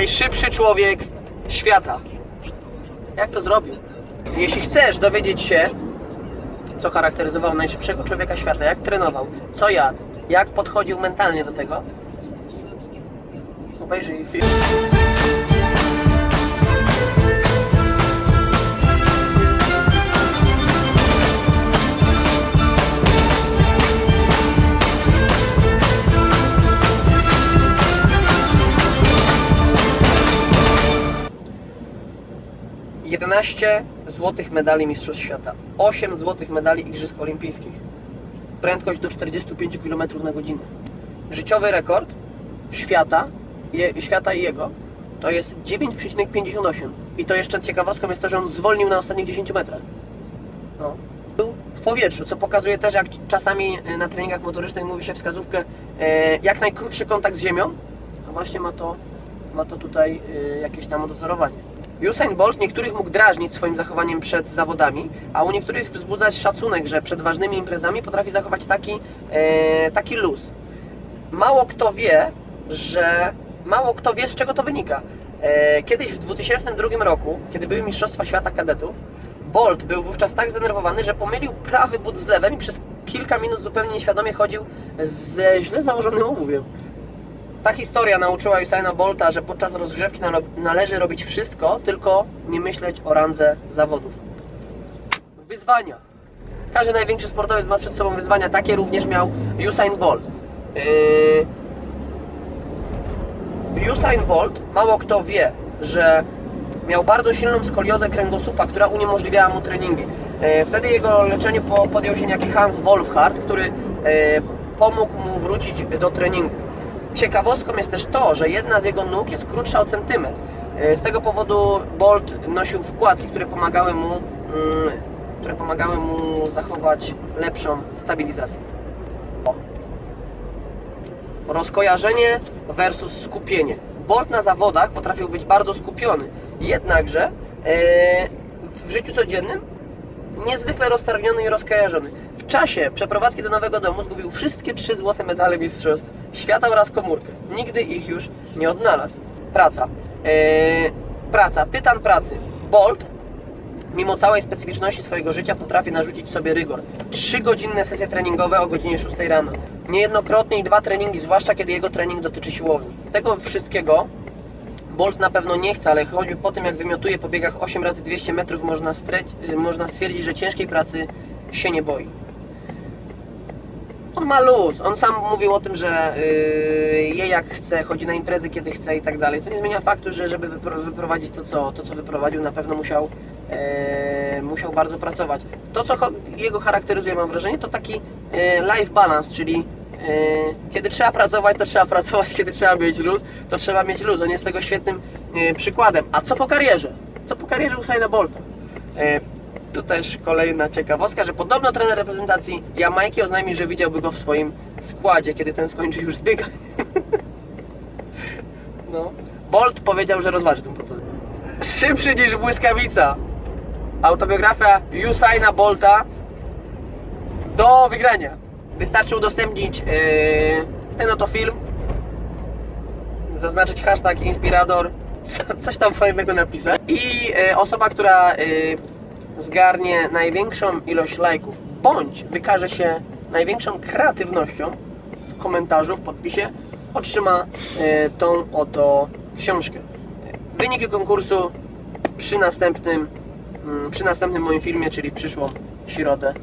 Najszybszy człowiek świata. Jak to zrobił? Jeśli chcesz dowiedzieć się, co charakteryzowało najszybszego człowieka świata, jak trenował, co jadł, jak podchodził mentalnie do tego, obejrzyj film. Jedenaście złotych medali Mistrzostw Świata, 8 złotych medali Igrzysk Olimpijskich, prędkość do 45 km na godzinę. Życiowy rekord świata, je, świata i jego to jest 9,58 i to jeszcze ciekawostką jest to, że on zwolnił na ostatnich 10 metrach. No. Był w powietrzu, co pokazuje też, jak czasami e, na treningach motorycznych mówi się wskazówkę, e, jak najkrótszy kontakt z ziemią, to właśnie ma to, ma to tutaj e, jakieś tam odwzorowanie. Usain Bolt niektórych mógł drażnić swoim zachowaniem przed zawodami, a u niektórych wzbudzać szacunek, że przed ważnymi imprezami potrafi zachować taki, e, taki luz. Mało kto wie, że mało kto wie, z czego to wynika. E, Kiedyś w 2002 roku, kiedy były Mistrzostwa Świata Kadetów, Bolt był wówczas tak zdenerwowany, że pomylił prawy but z lewem i przez kilka minut zupełnie nieświadomie chodził ze źle założonym obuwiem. Ta historia nauczyła Usaina Bolta, że podczas rozgrzewki nale- należy robić wszystko, tylko nie myśleć o randze zawodów. Wyzwania. Każdy największy sportowiec ma przed sobą wyzwania. Takie również miał Usain Bolt. Yy... Usain Bolt, mało kto wie, że miał bardzo silną skoliozę kręgosłupa, która uniemożliwiała mu treningi. E, Wtedy jego leczenie po- podjął się niejaki Hans Wolfhard, który e, pomógł mu wrócić do treningów. Ciekawostką jest też to, że jedna z jego nóg jest krótsza o centymetr. E, Z tego powodu Bolt nosił wkładki, które pomagały mu, mm, które pomagały mu zachować lepszą stabilizację. O. Rozkojarzenie versus skupienie. Bolt na zawodach potrafił być bardzo skupiony, jednakże e, w życiu codziennym niezwykle roztargniony i rozkojarzony. W czasie przeprowadzki do Nowego Domu zgubił wszystkie trzy złote medale mistrzostw świata oraz komórkę. Nigdy ich już nie odnalazł. Praca. E, praca. Tytan pracy. Bolt mimo całej specyficzności swojego życia potrafi narzucić sobie rygor. Trzygodzinne sesje treningowe o godzinie 6 rano. Niejednokrotnie i dwa treningi, zwłaszcza kiedy jego trening dotyczy siłowni. Tego wszystkiego Bolt na pewno nie chce, ale choćby po tym jak wymiotuje po biegach 8 razy 200 metrów można, y, można stwierdzić, że ciężkiej pracy się nie boi. On ma luz, on sam mówił o tym, że yy, je jak chce, chodzi na imprezy kiedy chce i tak dalej, co nie zmienia faktu, że żeby wypro- wyprowadzić to co, to, co wyprowadził, na pewno musiał, yy, musiał bardzo pracować. To, co jego charakteryzuje, mam wrażenie, to taki yy, life balance, czyli kiedy trzeba pracować, to trzeba pracować, kiedy trzeba mieć luz, to trzeba mieć luz. On jest tego świetnym yy, przykładem. A co po karierze? Co po karierze Usaina Bolta? Yy, tu też kolejna ciekawostka, że podobno trener reprezentacji Jamajki oznajmił, że widziałby go w swoim składzie, kiedy ten skończy już zbieganie. No. Bolt powiedział, że rozważy tę propozycję. Szybszy niż błyskawica. Autobiografia Usaina Bolta do wygrania. Wystarczy udostępnić yy, ten oto film, zaznaczyć hashtag inspirador, co- coś tam fajnego napisać i e, osoba, która e, zgarnie największą ilość lajków bądź wykaże się największą kreatywnością w komentarzu, w podpisie otrzyma e, tą oto książkę. Wyniki konkursu przy następnym, mm, przy następnym moim filmie, czyli w przyszłą środę